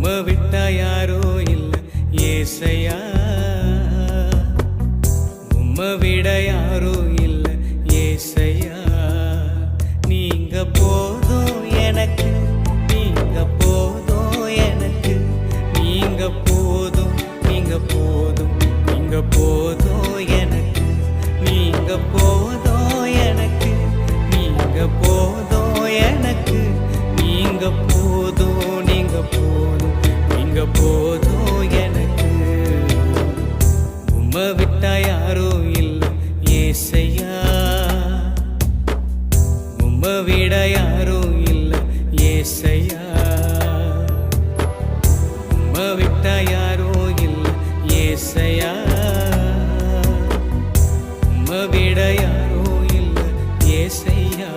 உம்ம விட்டா யாரோ இல்லை ஏசையா. உம்ம விட யாரோ இல்லை ஏசையா. நீங்க போதும் எனக்கு நீங்க போதும் எனக்கு. நீங்க போதும் நீங்க போதும் நீங்க போதும் எனக்கு. நீங்க போதும் விட்டா யாரோ இல்லை ஏசையா? உம்ம விட யாரோ இல்லை ஏசையா? உம்ம விட்டா யாரோ இல்லை ஏசையா? உம்ம விட யாரோ இல்லை ஏசையா?